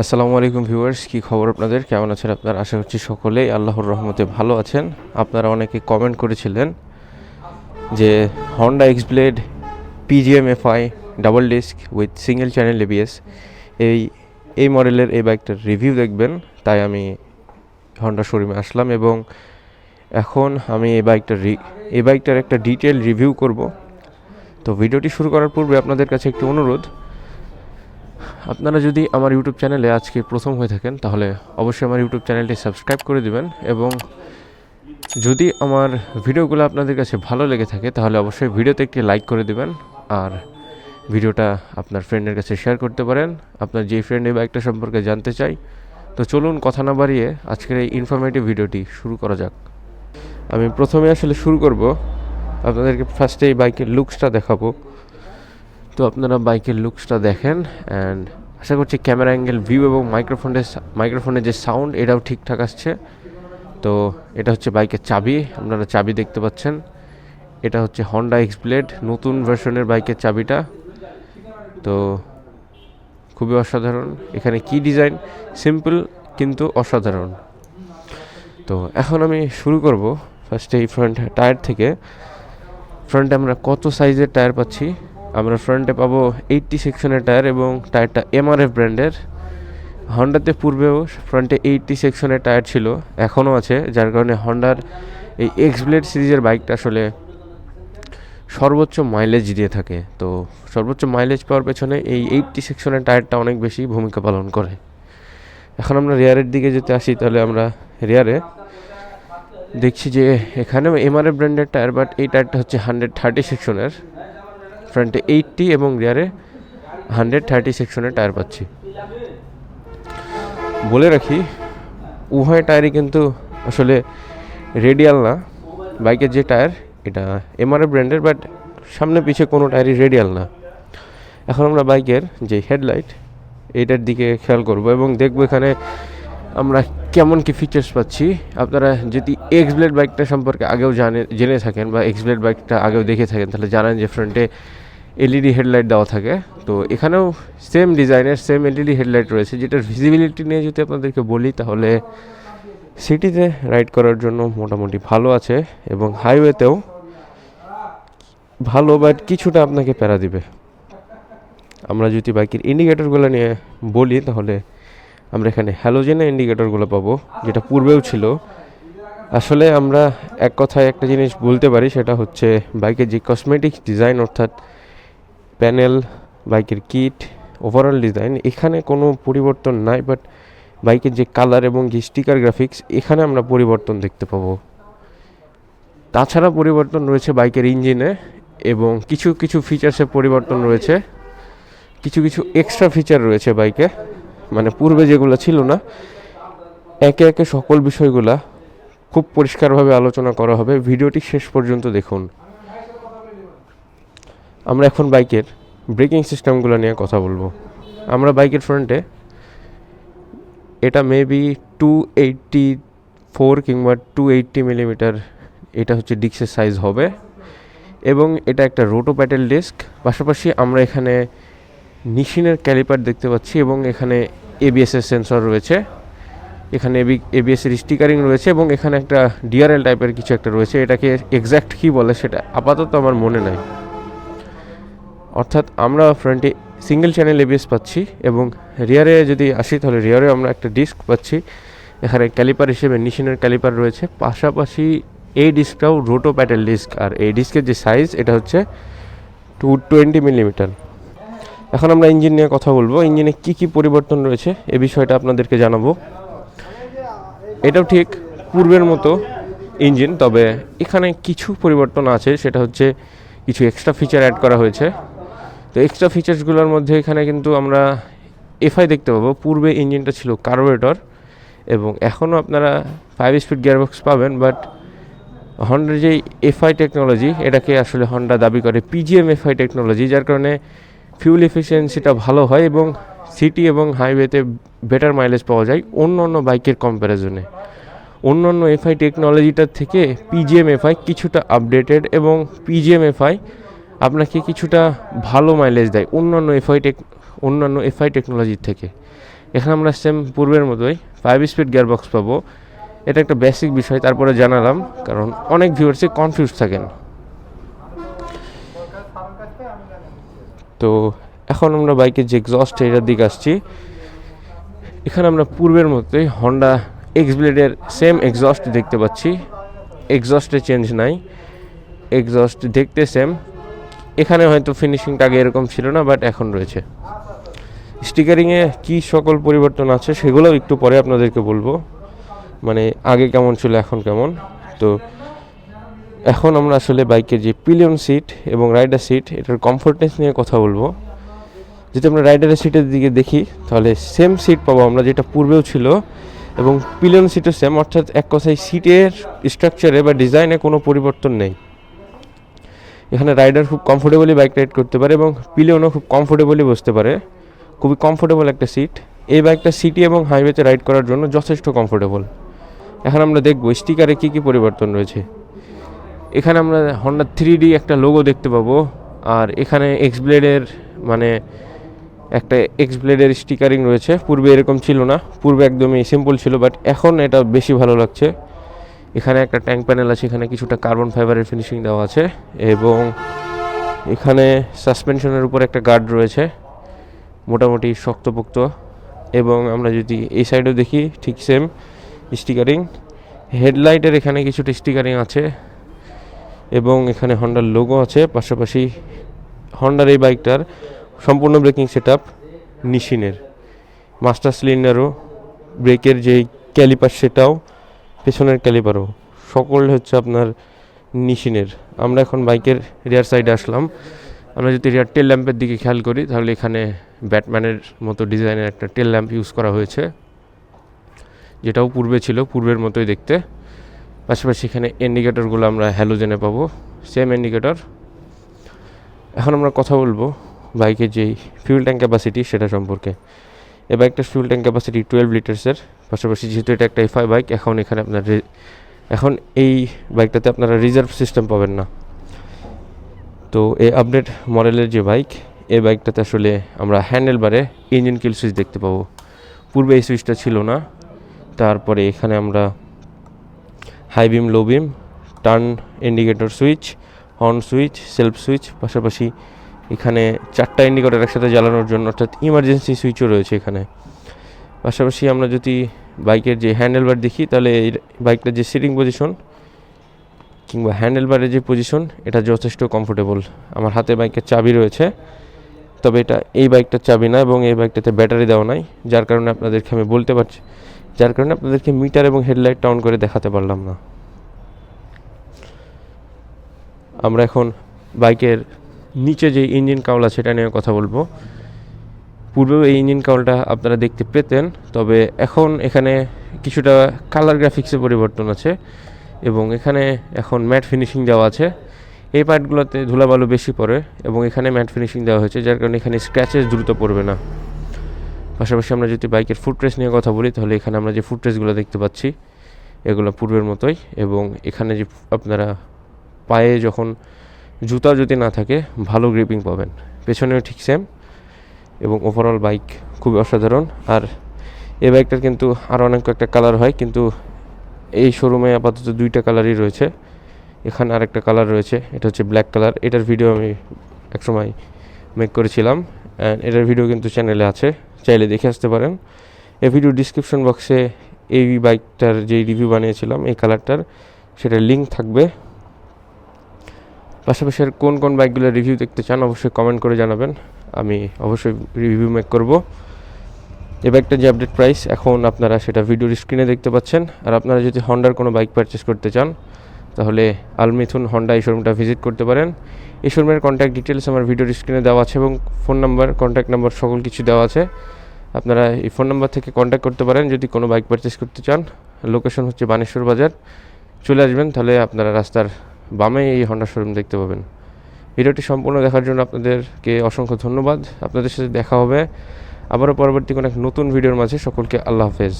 আসসালামু আলাইকুম ভিউয়ার্স, কী খবর আপনাদের? কেমন আছেন আপনারা? আশা করছি সকলেই আল্লাহর রহমতে ভালো আছেন। আপনারা অনেকে কমেন্ট করেছিলেন যে Honda X Blade PGM FI double disc with single channel ABS এই এই মডেলের এই বাইকটার রিভিউ দেখবেন, তাই আমি হন্ডা শোরুমে আসলাম এবং এখন আমি এই বাইকটার এই বাইকটার একটা ডিটেল রিভিউ করব। তো ভিডিওটি শুরু করার পূর্বে আপনাদের কাছে একটি অনুরোধ আপনারা যদি আমার ইউটিউব চ্যানেলে আজকে প্রথম হয়ে থাকেন, তাহলে অবশ্যই আমার ইউটিউব চ্যানেলটি সাবস্ক্রাইব করে দিবেন এবং যদি আমার ভিডিওগুলো আপনাদের কাছে ভালো লেগে থাকে, তাহলে অবশ্যই ভিডিওতে একটি লাইক করে দিবেন আর ভিডিওটা আপনার ফ্রেন্ডের কাছে শেয়ার করতে পারেন। আপনার যেই ফ্রেন্ড এই বাইকটা সম্পর্কে জানতে চাই, তো চলুন কথা না বাড়িয়ে আজকের এই ইনফরমেটিভ ভিডিওটি শুরু করা যাক। আমি প্রথমে আসলে শুরু করব। আপনাদেরকে ফার্স্টে এই বাইকের লুকসটা দেখাবো। তো আপনারা বাইকের লুকসটা দেখেন অ্যান্ড আশা করছি ক্যামেরা অ্যাঙ্গেল ভিউ এবং মাইক্রোফোনের মাইক্রোফোনের যে সাউন্ড এটাও ঠিকঠাক আসছে। তো এটা হচ্ছে বাইকের চাবি, আপনারা চাবি দেখতে পাচ্ছেন। এটা হচ্ছে হন্ডা এক্স ব্লেড নতুন ভার্সনের বাইকের চাবিটা। তো খুবই অসাধারণ। এখানে কি ডিজাইন সিম্পল কিন্তু অসাধারণ। তো এখন আমি শুরু করব ফার্স্টে এই ফ্রন্ট টায়ার থেকে। ফ্রন্টে আমরা কত সাইজের টায়ার পাচ্ছি? আমরা ফ্রন্টে পাবো এইটটি সেকশনের টায়ার এবং টায়ারটা এমআরএফ ব্র্যান্ডের হন্ডাতে পূর্বেও ফ্রন্টে এইটটি সেকশনের টায়ার ছিল, এখনও আছে, যার কারণে হন্ডার এই এক্স ব্লেড সিরিজের বাইকটা আসলে সর্বোচ্চ মাইলেজ দিয়ে থাকে। তো সর্বোচ্চ মাইলেজ পাওয়ার পেছনে এই এইটটি সেকশনের টায়ারটা অনেক বেশি ভূমিকা পালন করে। এখন আমরা রেয়ারের দিকে যদি আসি, তাহলে আমরা রেয়ারে দেখছি যে এখানেও এমআরএফ ব্র্যান্ডের টায়ার বাট এই টায়ারটা হচ্ছে হান্ড্রেড থার্টি সেকশনের ফ্রন্টে এইটটি এবং রিয়ারে হান্ড্রেড থার্টি সেকশনের টায়ার পাচ্ছি। বলে রাখি, উভয় টায়ারই কিন্তু আসলে রেডিয়াল না। বাইকের যে টায়ার, এটা এমআরএফ ব্র্যান্ডের বাট সামনে পিছে কোনো টায়ারই রেডিয়াল না। এখন আমরা বাইকের যে হেডলাইট এইটার দিকে খেয়াল করব এবং দেখব এখানে আমরা কেমন কি ফিচার্স পাচ্ছি। আপনারা যদি এক্স ব্লেড বাইকটা সম্পর্কে আগেও জানে, জেনে থাকেন বা এক্স ব্লেড বাইকটা আগেও দেখে থাকেন, তাহলে জানেন যে ফ্রন্টে এলইডি হেডলাইট দেওয়া থাকে। তো এখানেও সেম ডিজাইনের সেম এলইডি হেডলাইট রয়েছে, যেটার ভিজিবিলিটি নিয়ে যদি আপনাদেরকে বলি, তাহলে সিটিতে রাইড করার জন্য মোটামুটি ভালো আছে এবং হাইওয়েতেও ভালো বাট কিছুটা আপনাকে প্যারা দিবে। আমরা যদি বাইকের ইন্ডিকেটরগুলো নিয়ে বলি, তাহলে আমরা এখানে হ্যালোজেনের ইন্ডিকেটরগুলো পাবো, যেটা পূর্বেও ছিল। আসলে আমরা এক কথায় একটা জিনিস বলতে পারি, সেটা হচ্ছে বাইকের যে কসমেটিক্স ডিজাইন অর্থাৎ প্যানেল, বাইকের কিট ওভারঅল ডিজাইন এখানে কোনো পরিবর্তন নাই বাট বাইকের যে কালার এবং যে স্টিকার গ্রাফিক্স এখানে আমরা পরিবর্তন দেখতে পাবো। তাছাড়া পরিবর্তন রয়েছে বাইকের ইঞ্জিনে এবং কিছু কিছু ফিচার্সের পরিবর্তন রয়েছে। কিছু কিছু এক্সট্রা ফিচার রয়েছে বাইকে মানে পূর্বে যেগুলো ছিল না, একে একে সকল বিষয়গুলা খুব পরিষ্কারভাবে আলোচনা করা হবে। ভিডিওটি শেষ পর্যন্ত দেখুন। আমরা এখন বাইকের ব্রেকিং সিস্টেমগুলো নিয়ে কথা বলব। আমরা বাইকের ফ্রন্টে এটা মেবি টু এইটটি ফোর কিংবা টু এইটটি মিলিমিটার এটা হচ্ছে ডিস্কের সাইজ হবে এবং এটা একটা রোটো প্যাটেল ডিস্ক পাশাপাশি আমরা এখানে নিশিনের ক্যালিপার দেখতে পাচ্ছি এবং এখানে এবিএসের সেন্সর রয়েছে। এখানে এবি এবিএসের স্টিকারিং রয়েছে এবং এখানে একটা ডিআরএল টাইপের কিছু একটা রয়েছে। এটাকে এক্স্যাক্ট কী বলে সেটা আপাতত আমার মনে নাই। অর্থাৎ আমরা ফ্রন্টে সিঙ্গেল চ্যানেল এবিএস পাচ্ছি এবং রিয়ারে যদি আসি তাহলে রিয়ারে আমরা একটা ডিস্ক পাচ্ছি। এখানে ক্যালিপার হিসেবে নিশিনের ক্যালিপার রয়েছে। পাশাপাশি এই ডিস্কটাও রোটো প্যাটেল ডিস্ক আর এই ডিস্কের যে সাইজ এটা হচ্ছে টু টোয়েন্টি মিলিমিটার এখন আমরা ইঞ্জিন নিয়ে কথা বলব। ইঞ্জিনে কি কি পরিবর্তন রয়েছে এ বিষয়টা আপনাদেরকে জানাব। এটাও ঠিক পূর্বের মতো ইঞ্জিন তবে এখানে কিছু পরিবর্তন আছে। সেটা হচ্ছে কিছু এক্সট্রা ফিচার অ্যাড করা হয়েছে। তো এক্সট্রা ফিচার্সগুলোর মধ্যে এখানে কিন্তু আমরা এফআই দেখতে পাবো। পূর্বে ইঞ্জিনটা ছিল কার্বোরেটর এবং এখনও আপনারা ফাইভ স্পিড গিয়ারবক্স পাবেন বাট হন্ডার যেই এফআই টেকনোলজি এটাকে আসলে হন্ডা দাবি করে পিজিএম এফআই টেকনোলজি যার কারণে ফিউল এফিসিয়েন্সিটা ভালো হয় এবং সিটি এবং হাইওয়েতে বেটার মাইলেজ পাওয়া যায় অন্য অন্য বাইকের কম্প্যারিজনে অন্য অন্য এফআই টেকনোলজিটার থেকে পিজিএম এফআই কিছুটা আপডেটেড এবং পিজিএম এফআই আপনাকে কিছুটা ভালো মাইলেজ দেয় অন্য অন্য এফআই টেক অন্যান্য এফআই টেকনোলজির থেকে। এখানে আমরা সেম পূর্বের মতোই ফাইভ স্পিড গিয়ারবক্স পাবো। এটা একটা বেসিক বিষয়, তারপরে জানালাম, কারণ অনেক ভিউয়ার্সই কনফিউজ থাকেন। তো এখন আমরা বাইকের যে এক্সস্ট এটার দিকে আসছি। এখানে আমরা পূর্বের মতোই হন্ডা এক্স ব্লেডের সেম এক্সস্ট দেখতে পাচ্ছি। এক্সস্টে চেঞ্জ নাই। এক্সস্ট দেখতে সেম এখানে হয়তো ফিনিশিংটা আগে এরকম ছিল না বাট এখন রয়েছে। স্টিকারিংয়ে কী সকল পরিবর্তন আছে সেগুলোও একটু পরে আপনাদেরকে বলব। মানে আগে কেমন ছিল, এখন কেমন? তো এখন আমরা আসলে বাইকের যে পিলিয়ন সিট এবং রাইডার সিট এটার কমফোর্টনেস নিয়ে কথা বলব। যদি আমরা রাইডারের সিটের দিকে দেখি, তাহলে সেম সিট পাবো আমরা যেটা পূর্বেও ছিল, এবং পিলিয়ন সিটও সেম অর্থাৎ এক কথায় সিটের স্ট্রাকচারে বা ডিজাইনে কোনো পরিবর্তন নেই। এখানে রাইডার খুব কমফোর্টেবলি বাইক রাইড করতে পারে এবং পিলিয়নও খুব কমফোর্টেবলি বসতে পারে। খুবই কমফোর্টেবল একটা সিট এই বাইকটা সিটি এবং হাইওয়েতে রাইড করার জন্য যথেষ্ট কমফোর্টেবল এখন আমরা দেখব স্টিকারে কী কী পরিবর্তন রয়েছে। এখানে আমরা হন্ডা থ্রি ডি একটা লোগো দেখতে পাবো। আর এখানে এক্স ব্লেডের মানে একটা এক্স ব্লেডের স্টিকারিং রয়েছে। পূর্বে এরকম ছিল না। পূর্বে একদমই সিম্পল ছিল বাট এখন এটা বেশি ভালো লাগছে। এখানে একটা ট্যাঙ্ক প্যানেল আছে, এখানে কিছুটা কার্বন ফাইবারের ফিনিশিং দেওয়া আছে এবং এখানে সাসপেনশনের উপর একটা গার্ড রয়েছে, মোটামুটি শক্তপোক্ত এবং আমরা যদি এই সাইডেও দেখি, ঠিক সেম স্টিকারিং। হেডলাইটের এখানে কিছুটা স্টিকারিং আছে এবং এখানে হন্ডার লোগো আছে, পাশাপাশি হন্ডার এই বাইকটার সম্পূর্ণ ব্রেকিং সেট আপ নিশিনের। মাস্টার সিলিন্ডারও ব্রেকের যেই ক্যালিপার সেটাও পেছনের ক্যালিপারও সকল হচ্ছে আপনার নিশিনের। আমরা এখন বাইকের রিয়ার সাইডে আসলাম। আমরা যদি রিয়ার টেল ল্যাম্পের দিকে খেয়াল করি, তাহলে এখানে ব্যাটম্যানের মতো ডিজাইনের একটা টেল ল্যাম্প ইউজ করা হয়েছে। যেটাও পূর্বে ছিল, পূর্বের মতোই দেখতে। পাশাপাশি এখানে ইন্ডিকেটরগুলো আমরা হ্যালোজেনে পাবো। সেম ইন্ডিকেটর এখন আমরা কথা বলব বাইকের যেই ফিউল ট্যাঙ্ক ক্যাপাসিটি সেটা সম্পর্কে। এই বাইকটার ফিউল ট্যাঙ্ক ক্যাপাসিটি টুয়েলভ লিটার্সের পাশাপাশি যেহেতু এটা একটা এফআই বাইক, এখন এখানে আপনার এখন এই বাইকটাতে আপনারা রিজার্ভ সিস্টেম পাবেন না। তো এই আপডেট মডেলের যে বাইক, এই বাইকটাতে আসলে আমরা হ্যান্ডেল বারে ইঞ্জিন কিল সুইচ দেখতে পাবো। পূর্বে এই সুইচটা ছিল না। তারপরে এখানে আমরা high beam low beam turn indicator switch horn switch self switch পাশাপাশি এখানে চারটা ইন্ডিকেটর একসাথে জ্বালানোর জন্য অর্থাৎ ইমার্জেন্সি সুইচও রয়েছে এখানে। পাশাপাশি আমরা যদি বাইকের যে হ্যান্ডেলবার দেখি, তাহলে এই বাইকটার যে সিটিং পজিশন কিংবা হ্যান্ডেলবারের যে পজিশন এটা যথেষ্ট কমফোর্টেবল আমার হাতে বাইকের চাবি রয়েছে, তবে এটা এই বাইকটার চাবি না এবং এই বাইকটাতে ব্যাটারি দেওয়া নাই, যার কারণে আপনাদেরকে আমি বলতে পারছি, যার কারণে আপনাদেরকে মিটার এবং হেডলাইট অন করে দেখাতে পারলাম না। আমরা এখন বাইকের নিচে যে ইঞ্জিন কাউল সেটা নিয়ে কথা বলব। পূর্বেও এই ইঞ্জিন কাউলটা আপনারা দেখতে পেতেন, তবে এখন এখানে কিছুটা কালার গ্রাফিক্সে পরিবর্তন আছে এবং এখানে এখন ম্যাট ফিনিশিং দেওয়া আছে। এই পার্টগুলোতে ধুলাবালু বেশি পড়ে এবং এখানে ম্যাট ফিনিশিং দেওয়া হয়েছে, যার কারণে এখানে স্ক্র্যাচেস দ্রুত পড়বে না। পাশাপাশি আমরা যদি বাইকের ফুটরেস নিয়ে কথা বলি, তাহলে এখানে আমরা যে ফুটরেসগুলো দেখতে পাচ্ছি, এগুলো পূর্বের মতোই এবং এখানে যে আপনারা পায়ে যখন জুতা যদি না থাকে, ভালো গ্রিপিং পাবেন। পেছনেও ঠিক সেম এবং ওভারঅল বাইক খুবই অসাধারণ। আর এই বাইকটার কিন্তু আরও অনেক কয়েকটা কালার হয়, কিন্তু এই শোরুমে আপাতত দুইটা কালারই রয়েছে। এখানে আরেকটা কালার রয়েছে, এটা হচ্ছে ব্ল্যাক কালার এটার ভিডিও আমি একসময় মেক করেছিলাম অ্যান্ড এটার ভিডিও কিন্তু চ্যানেলে আছে, চাইলে দেখে আসতে পারেন। এই ভিডিও ডিসক্রিপশন বক্সে এই বাইকটার যেই রিভিউ বানিয়েছিলাম, এই কালারটার সেটার লিঙ্ক থাকবে। পাশাপাশি আর কোন কোন বাইকগুলোর রিভিউ দেখতে চান, অবশ্যই কমেন্ট করে জানাবেন। আমি অবশ্যই রিভিউ মেক করব। এই বাইকটার যে আপডেট প্রাইস এখন আপনারা সেটা ভিডিওর স্ক্রিনে দেখতে পাচ্ছেন। আর আপনারা যদি হন্ডার কোনো বাইক পারচেস করতে চান, তাহলে আলমিথুন হন্ডা এই শোরুমটা ভিজিট করতে পারেন। এই শোরুমের কন্ট্যাক্ট ডিটেলস আমার ভিডিওর স্ক্রিনে দেওয়া আছে এবং ফোন নাম্বার কন্ট্যাক্ট নাম্বার সকল কিছু দেওয়া আছে। আপনারা এই ফোন নাম্বার থেকে কন্ট্যাক্ট করতে পারেন যদি কোনো বাইক পারচেস করতে চান। লোকেশন হচ্ছে বানেশ্বর বাজার। চলে আসবেন, তাহলে আপনারা রাস্তার বামে এই হন্ডা শোরুম দেখতে পাবেন। ভিডিওটি সম্পূর্ণ দেখার জন্য আপনাদেরকে অসংখ্য ধন্যবাদ। আপনাদের সাথে দেখা হবে। আবারও পরবর্তী কোনো এক নতুন ভিডিওর মাঝে। সকলকে আল্লাহ হাফেজ।